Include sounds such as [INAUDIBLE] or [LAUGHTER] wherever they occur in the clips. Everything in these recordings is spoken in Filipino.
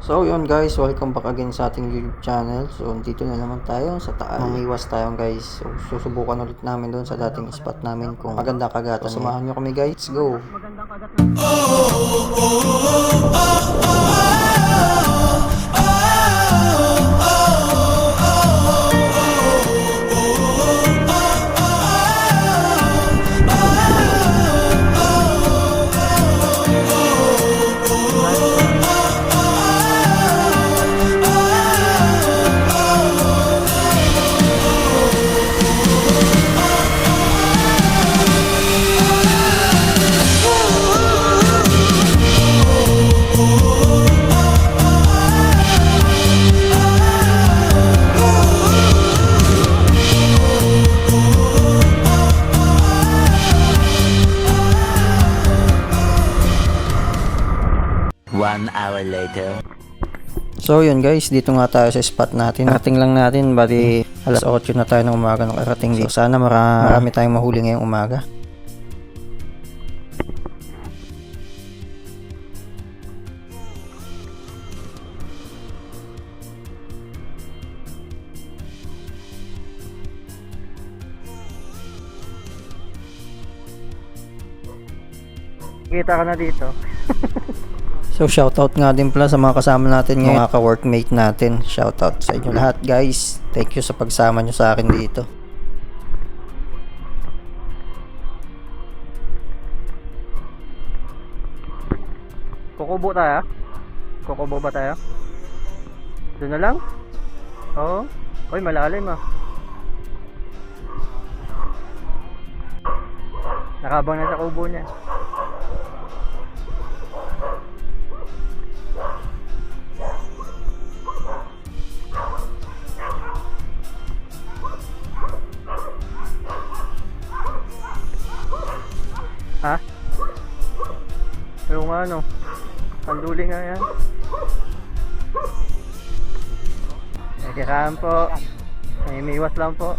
So yun guys, welcome back again sa ating YouTube channel. So dito na naman tayo sa taas. Mangiwas tayo guys. So susubukan ulit namin doon sa dating spot namin kung maganda kagatan. So, samahan nyo kami guys. Let's go! One hour later. So yun guys, dito nga tayo sa spot natin. Narating lang natin, bali alas 8 na tayo ng umaga nung karating dito. Sana mara- marami tayong mahuli ngayong umaga. Kita ka na dito. [LAUGHS] So shoutout nga din pala sa mga kasama natin ngayon, mga ka-workmate natin. Shoutout sa inyo lahat guys. Thank you sa pagsama nyo sa akin dito. Kukubo tayo? Kukubo ba tayo? Doon na lang? Oo. Uy, malalim ah. Nakabang na sa kubo niya. Ano, panduli nga yan. Nagkakahan po. Nanimiwas lang po.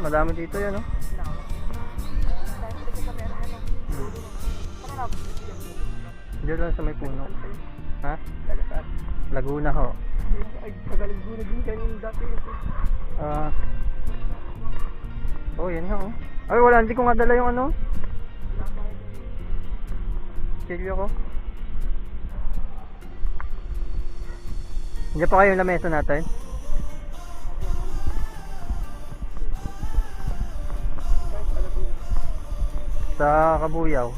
Madami dito yan, oh. Diyan lang sa may puno. Ha? Laguna ho. Ay, taga Laguna din kanina dati. Ah. oh, yan nga oh. Ay, wala. Hindi ko nga dala yung ano. Silyo ko. Diyan pa kayo yung lamesa natin. Sa Kabuyaw.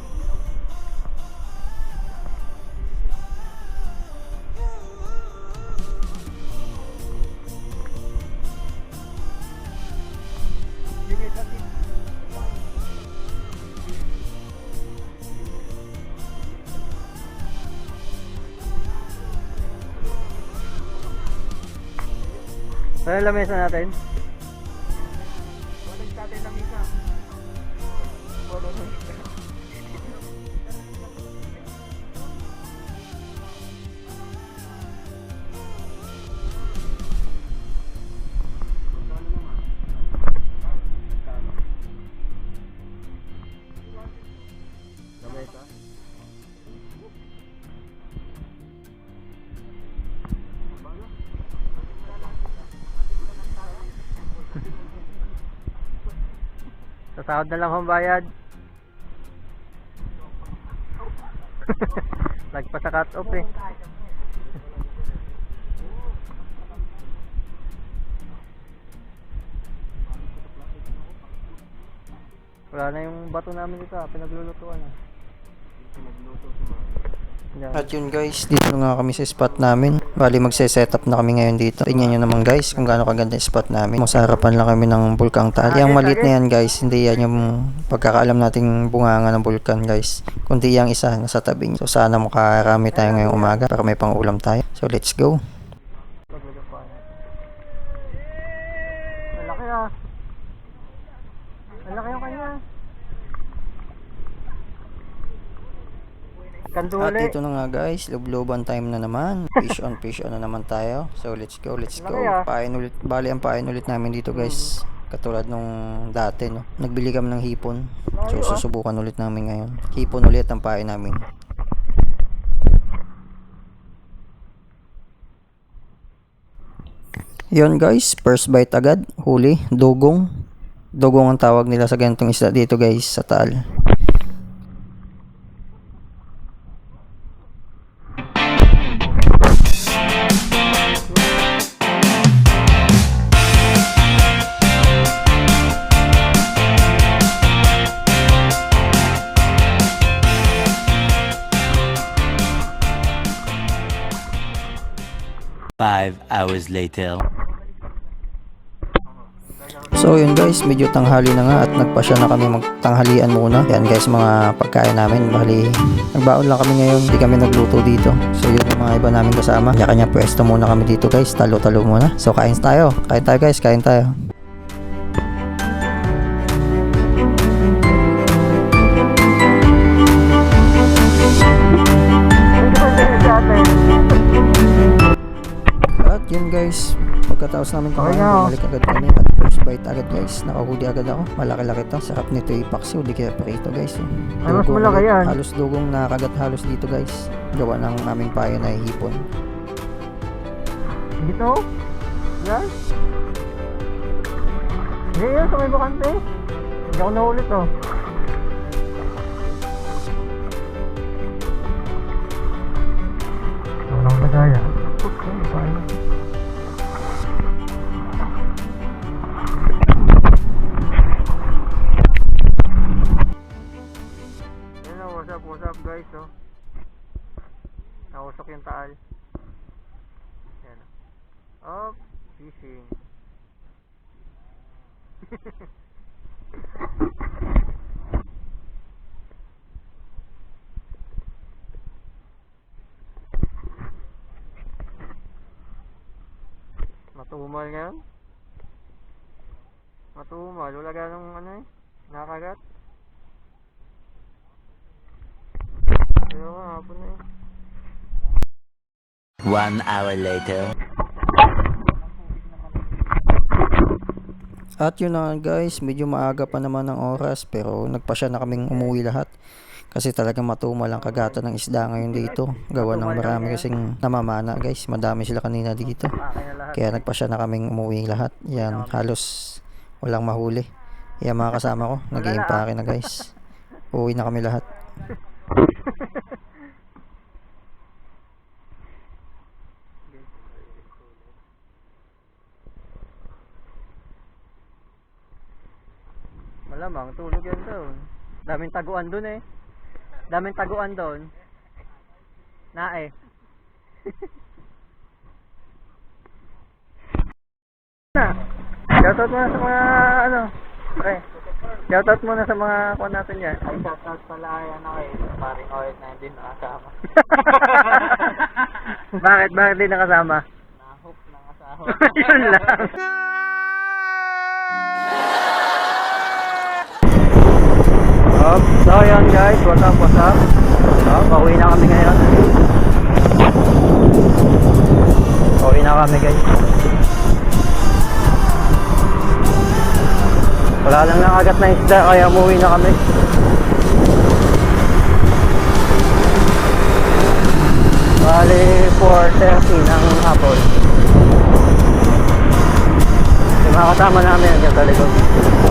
Ano lamesa natin? Sa sahod na lang ang bayad. [LAUGHS] Cut off eh. Wala na yung bato namin dito ah, pinaglulutuan ah. Yan. At yun guys, dito nga kami sa spot namin. Bali magse-setup na kami ngayon dito. Tingnan nyo naman guys kung gaano kaganda yung spot namin. Sa harapan lang kami ng bulkang tal. Yung maliit na yan guys, hindi yan yung pagkakaalam nating bunganga ng bulkan guys. Kundi yung isa nasa tabi. So sana makarami tayo ngayong umaga para may pang ulam tayo. So let's go. Malaki ah. Malaki yung kanya. At dito na nga guys, lubluban time na naman. [LAUGHS] Fish on, fish on na naman tayo. So let's go, let's go. Laki ah. Pain ulit, bali ang pain ulit namin dito guys. Katulad nung dati no. Nagbili kami ng hipon. So ah. susubukan ulit namin ngayon. Hipon ulit ang pain namin. Yon guys, first bite agad, huli, dugong. Dugong ang tawag nila sa ganitong isda dito guys, sa Taal. Five hours later. So yun guys, medyo tanghali na nga at nagpasya na kami magtanghalian muna. Yan guys, mga pagkain namin. Bali, nagbaon lang kami ngayon. Hindi kami nagluto dito. So yun yung mga iba namin kasama. Kanya-kanya pwesto muna kami dito guys. Talo-talo muna. So kain tayo. Kain tayo guys, kain tayo. Guys, pagkatapos namin kumain, Okay oh. bumalik agad kami at first bite agad guys. Nakahuli agad ako. Malaki-laki to. Sarap nito ipaksi. Uli kaya prito guys. oh. Ay, mas malaki yan. Halos dugong nakagat halos dito guys. Gawa ng aming payo na hipon. Dito? Yan? Hindi yan, sa may bakante. Hindi ako naulit oh. Walang bagaya. Yan Oh, fishing. [LAUGHS] Matumal ngayon? Matumal. Wala ganong ano eh. Nakagat. Pero nga, hapon na eh. One hour later. At yun na guys, medyo maaga pa naman ang oras pero nagpasya na kaming umuwi lahat. Kasi talagang matumal ang kagatan ng isda ngayon dito. Gawa ng marami kasing namamana guys. Madami sila kanina dito. Kaya nagpasya na kaming umuwi lahat. Yan, halos walang mahuli. Yan mga kasama ko, nag-iimpake na guys. Uwi na kami lahat. [LAUGHS] Malamang, tulog yan doon. Daming taguan doon eh. Daming taguan doon. Na eh. na. Shoutout mo na sa mga ano. Okay. Shoutout mo na sa mga kuha natin yan. Ay, shoutout pala yan ako eh. Paring oil na hindi nakasama. [LAUGHS] Bakit? Bakit di nakasama? Nahook ng asawa. [LAUGHS] Yun lang. [LAUGHS] Oh, so yun guys, what's up, what's up? So, pauwi na kami ngayon. Pauwi na kami guys. Wala lang nakagat na isda, kaya umuwi na kami. Bali, 4.30 ng hapon. Yung mga kasama namin, yung sa likod.